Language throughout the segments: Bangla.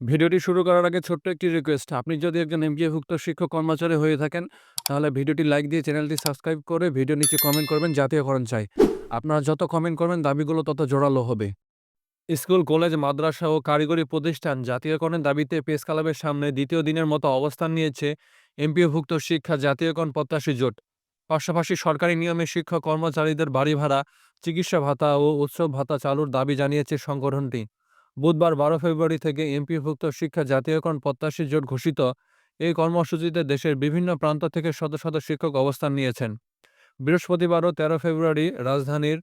ভিডিওটি শুরু করার আগে ছোট্ট একটি রিকোয়েস্ট। আপনি যদি একজন এমপিওভুক্ত শিক্ষক কর্মচারী হয়ে থাকেন, তাহলে ভিডিওটি লাইক দিয়ে চ্যানেলটি সাবস্ক্রাইব করে ভিডিও নিচে কমেন্ট করবেন জাতীয়করণ চাই। আপনারা যত কমেন্ট করবেন দাবিগুলো তত জোরালো হবে। স্কুল, কলেজ, মাদ্রাসা ও কারিগরি প্রতিষ্ঠান জাতীয়করণের দাবিতে প্রেস ক্লাবের সামনে দ্বিতীয় দিনের মতো অবস্থান নিয়েছে এমপিওভুক্ত শিক্ষা জাতীয়করণ প্রত্যাশী জোট। পাশাপাশি সরকারি নিয়মে শিক্ষক কর্মচারীদের বাড়ি ভাড়া, চিকিৎসা ভাতা ও উৎসব ভাতা চালুর দাবি জানিয়েছে সংগঠনটি। বুধবার বারো ফেব্রুয়ারি থেকে এমপিভুক্ত শিক্ষা জাতীয়করণ প্রত্যাশী জোট ঘোষিত এই কর্মসূচিতে দেশের বিভিন্ন প্রান্ত থেকে শত শত শিক্ষক অবস্থান নিয়েছেন। বৃহস্পতিবারও তেরো ফেব্রুয়ারি রাজধানীর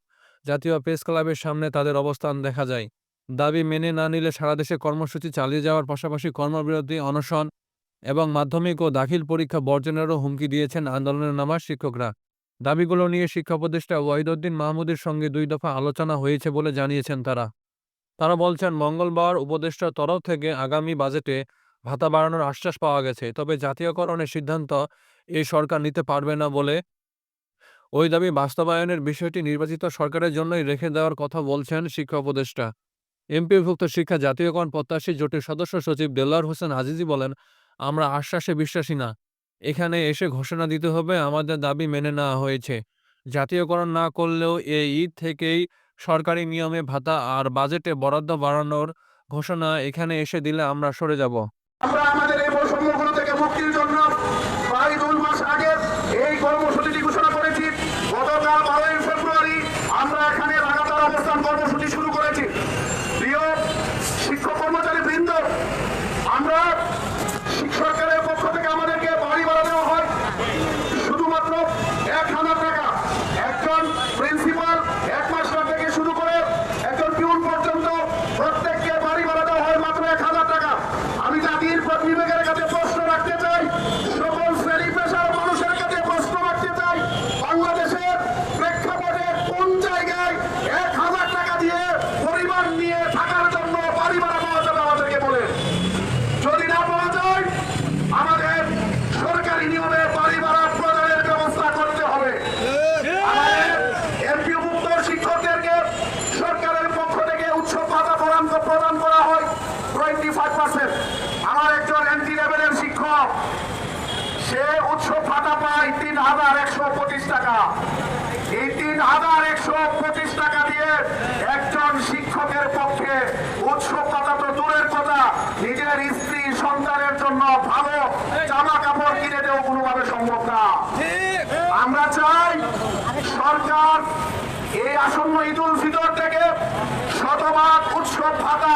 জাতীয় প্রেস ক্লাবের সামনে তাদের অবস্থান দেখা যায়। দাবি মেনে না নিলে সারা দেশে কর্মসূচি চালিয়ে যাওয়ার পাশাপাশি কর্মবিরতি, অনশন এবং মাধ্যমিক ও দাখিল পরীক্ষা বর্জনেরও হুমকি দিয়েছেন আন্দোলনের নামা শিক্ষকরা। দাবিগুলো নিয়ে শিক্ষা উপদেষ্টা ওয়াহিদউদ্দিন মাহমুদের সঙ্গে দুই দফা আলোচনা হয়েছে বলে জানিয়েছেন তারা। তারা বলছেন মঙ্গলবার উপদেষ্টার তরফ থেকে আগামী বাজেটে ভাতা বাড়ানোর আশ্বাস পাওয়া গেছে। তবে জাতীয়করণের সিদ্ধান্ত এই সরকার নিতে পারবে না বলে ওই দাবি বাস্তবায়নের বিষয়টি নির্বাচিত সরকারের জন্যই রেখে দেওয়ার কথা বলছেন শিক্ষা উপদেষ্টা। এমপিভুক্ত শিক্ষা জাতীয়করণ প্রত্যাশী জোটের সদস্য সচিব দেলোয়ার হোসেন আজিজি বলেন, আমরা আশ্বাসে বিশ্বাসী না। এখানে এসে ঘোষণা দিতে হবে আমাদের দাবি মেনে নেওয়া হয়েছে। জাতীয়করণ না করলেও এই ঈদ থেকেই সরকারি নিয়মে ভাতা আর বাজেটে বরাদ্দ বাড়ানোর ঘোষণা এখানে এসে দিলে আমরা সরে যাব। আমরা আমাদের এই বৈষম্যগুলো থেকে মুক্তির জন্য প্রায় দুই মাস আগে এই কর্মসূচিটি ঘোষণা করেছি গতকাল বারোই ফেব্রুয়ারি আমরা এখানে লাগাতার অবস্থান কর্মসূচি শুরু করেছি প্রিয় শিক্ষক কর্মচারী বৃন্দ আমরা সরকারের পক্ষ থেকে আমাদেরকে বাড়ি ভাড়া দেওয়া হয় শুধুমাত্র এক হাজার টাকা একজন প্রিন্সিপাল এক মাস্টার থেকে শুরু করে একজন পিউন পর্যন্ত প্রত্যেককে বাড়ি ভাড়া দেওয়া হয় মাত্র এক হাজার টাকা আমি জাতির বিবেকের কাছে প্রশ্ন রাখতে চাই সকল শ্রেণি পেশার মানুষের কাছে প্রশ্ন রাখতে চাই বাংলাদেশের প্রেক্ষাপটে কোন জায়গায় এক হাজার টাকা দিয়ে পরিবার নিয়ে থাকার জন্য বাড়ি ভাড়া পাওয়া যাবে আমাদেরকে বলেন যদি না পাওয়া যায় আমাদের সরকারি নিয়মে বাড়ি ভাড়া প্রদানের ব্যবস্থা করতে হবে আমাদের এমপিভুক্ত শিক্ষকদেরকে সরকারের পক্ষ থেকে উৎসব ভাতা প্রদান প্রদান করা হয় টোয়েন্টি ফাইভ পার্সেন্ট আমার একজন এন্ট্রি লেভেলের শিক্ষক উৎসব ভাতা পায় তিন হাজার একশো পঁচিশ টাকা। এই তিন হাজার একশো পঁচিশ টাকা দিয়ে একজন শিক্ষকের পক্ষে উৎসব তো দূরের কথা। নিজের স্ত্রী, সন্তানের জন্য ভালো জামা কাপড় কিনে দেওয়া কোনোভাবে সম্ভব না। আমরা চাই সরকার এই আসন্ন ঈদ উল ফিতর থেকে শতভাগ উৎসব ভাতা